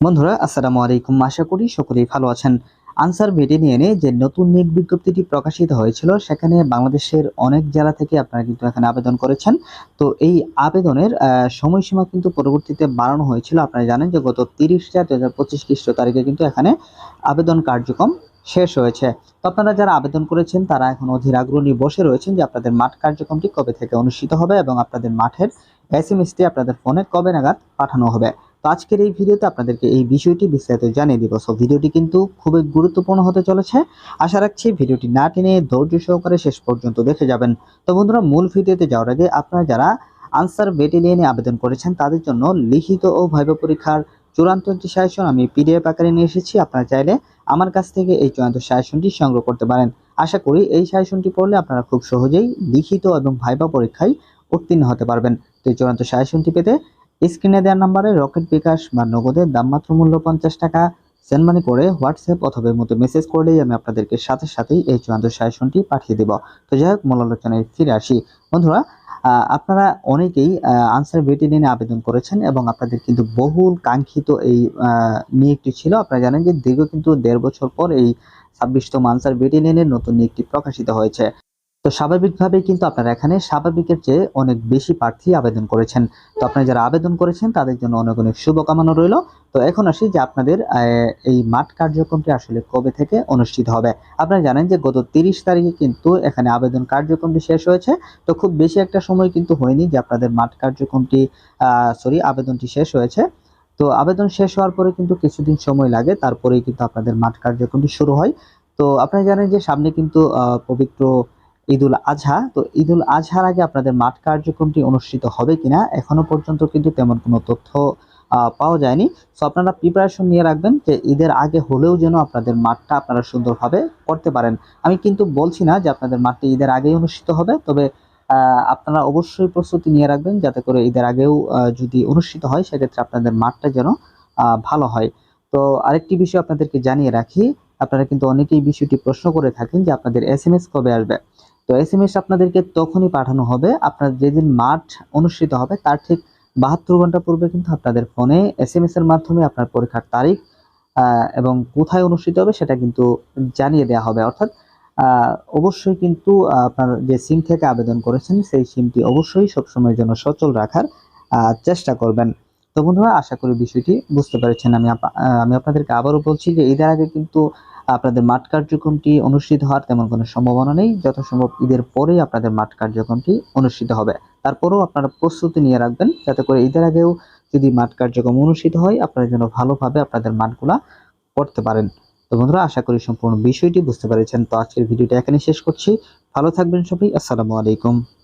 বন্ধুরা, আসসালামু আলাইকুম। আশা করি সকলেই ভালো আছেন। আনসার ভেটেরিয়ানে যে নতুন নিয়োগ বিজ্ঞপ্তিটি প্রকাশিত হয়েছিল, সেখানে বাংলাদেশের অনেক জেলা থেকে আপনারা কিন্তু এখানে আবেদন করেছেন। তো এই আবেদনের সময়সীমা কিন্তু পরবর্তীতে বাড়ানো হয়েছিল। আপনারা জানেন যে গত তিরিশ চার দু হাজার পঁচিশ খ্রিস্ট তারিখে কিন্তু এখানে আবেদন কার্যক্রম শেষ হয়েছে। তো আপনারা যারা আবেদন করেছেন, তারা এখন অধীর আগ্রহ নিয়ে বসে রয়েছেন যে আপনাদের মাঠ কার্যক্রমটি কবে থেকে অনুষ্ঠিত হবে এবং আপনাদের মাঠের এস এম আপনাদের ফোনে কবে নাগাদ পাঠানো হবে। তো আজকের এই ভিডিওতে আপনাদেরকে এই বিষয়টি বিস্তারিত জানিয়ে দিব। সো ভিডিওটি কিন্তু খুবই গুরুত্বপূর্ণ হতে চলেছে। আশা রাখছি ভিডিওটি না টেনে ধৈর্য সহকারে শেষ পর্যন্ত দেখে যাবেন। তো বন্ধুরা, মূল ভিডিওতে যাওয়ার আগে আপনারা যারা আনসার ব্যাটেলিয়নে আবেদন করেছেন, তাদের জন্য লিখিত ও ভাইবা পরীক্ষার চূড়ান্ত একটি সাজেশন আমি পিডিএফ আকারে নিয়ে এসেছি। আপনারা চাইলে আমার কাছ থেকে এই চূড়ান্ত সাজেশনটি সংগ্রহ করতে পারেন। আশা করি এই সাজেশনটি পড়লে আপনারা খুব সহজেই লিখিত এবং ভাইবা পরীক্ষায় উত্তীর্ণ হতে পারবেন। তো এই চূড়ান্ত সাজেশনটি পেতে স্ক্রিনে দেওয়ার নাম্বারে রকেট বিকাশ বা নগদের দামমাত্র মূল্য পঞ্চাশ টাকা। সেন্ড মানি করে হোয়াটসঅ্যাপ অথবা মতো মেসেজ করলেই আমি আপনাদেরকে সাথে সাথেই এই চূড়ান্ত সাজেশনটি পাঠিয়ে দেব। তো যাই হোক, মূল আলোচনায় ফিরে আসি। বন্ধুরা আপনারা অনেকেই আনসার ভেটেরিনে আবেদন করেছেন এবং আপনাদের কিন্তু বহুল কাঙ্ক্ষিত এই নিয়োগটি ছিল। আপনারা জানেন যে দীর্ঘ কিন্তু দেড় বছর পর এই ছাব্বিশতম আনসার ভেটেরিনের নতুন নিয়োগটি প্রকাশিত হয়েছে। তো স্বাভাবিকভাবেই কিন্তু আপনারা এখানে স্বাভাবিকের চেয়ে অনেক বেশি প্রার্থী আবেদন করেছেন। তো আপনারা যারা আবেদন করেছেন, তাদের জন্য অনেক অনেক শুভকামনা রইল। তো এখন আসি যে আপনাদের এই মাঠ কার্যক্রমটি আসলে কবে থেকে অনুষ্ঠিত হবে। আপনারা জানেন যে গত তিরিশ তারিখে কিন্তু এখানে আবেদন কার্যক্রমটি শেষ হয়েছে। তো খুব বেশি একটা সময় কিন্তু হয়নি যে আপনাদের মাঠ কার্যক্রমটি সরি আবেদনটি শেষ হয়েছে। তো আবেদন শেষ হওয়ার পরে কিন্তু কিছুদিন সময় লাগে, তারপরেই কিন্তু আপনাদের মাঠ কার্যক্রমটি শুরু হয়। তো আপনারা জানেন যে সামনে কিন্তু পবিত্র ঈদুল আজহা। তো ঈদুল আজহার আগে আপনাদের মাঠ কার্যক্রমটি অনুষ্ঠিত হবে কিনা এখনও পর্যন্ত কিন্তু তেমন কোনো তথ্য পাওয়া যায়নি। সো আপনারা প্রিপারেশন নিয়ে রাখবেন যে ঈদের আগে হলেও যেন আপনাদের মাঠটা আপনারা সুন্দরভাবে করতে পারেন। আমি কিন্তু বলছি না যে আপনাদের মাঠটি ঈদের আগেই অনুষ্ঠিত হবে, তবে আপনারা অবশ্যই প্রস্তুতি নিয়ে রাখবেন যাতে করে ঈদের আগেও যদি অনুষ্ঠিত হয় সেক্ষেত্রে আপনাদের মাঠটা যেন ভালো হয়। তো আরেকটি বিষয় আপনাদেরকে জানিয়ে রাখি, আপনারা কিন্তু অনেকেই বিষয়টি প্রশ্ন করে থাকেন যে আপনাদের এস এম এস কবে আসবে? তো এস এম এস আপনাদেরকে তখনই পাঠানো হবে। আপনার যেদিন মাঠ অনুষ্ঠিত হবে, তার ঠিক বাহাত্তর ঘণ্টা পূর্বে কিন্তু আপনাদের ফোনে এস এম এস এর মাধ্যমে আপনার পরীক্ষার তারিখ এবং কোথায় অনুষ্ঠিত হবে সেটা কিন্তু জানিয়ে দেওয়া হবে। অর্থাৎ অবশ্যই কিন্তু আপনার যে সিম থেকে আবেদন করেছেন, সেই সিমটি অবশ্যই সবসময়ের জন্য সচল রাখার চেষ্টা করবেন। তো বন্ধুরা, আশা করি বিষয়টি বুঝতে পেরেছেন। আমি আমি আপনাদেরকে আবারও বলছি যে ঈদের আগে কিন্তু আপনাদের মাঠ কার্যক্রমটি অনুষ্ঠিত হওয়ার তেমন কোনো সম্ভাবনা নেই। যত সম্ভব ঈদের পরেই আপনাদের মাঠ কার্যক্রমটি অনুষ্ঠিত হবে। তারপরেও আপনারা প্রস্তুতি নিয়ে রাখবেন যাতে করে ঈদের আগেও যদি মাঠ কার্যক্রম অনুষ্ঠিত হয়, আপনারা যেন ভালোভাবে আপনাদের মাঠগুলা করতে পারেন। তো বন্ধুরা, আশা করি সম্পূর্ণ বিষয়টি বুঝতে পেরেছেন। তো আজকের ভিডিওটা এখানে শেষ করছি। ভালো থাকবেন সবাই। আসসালামু আলাইকুম।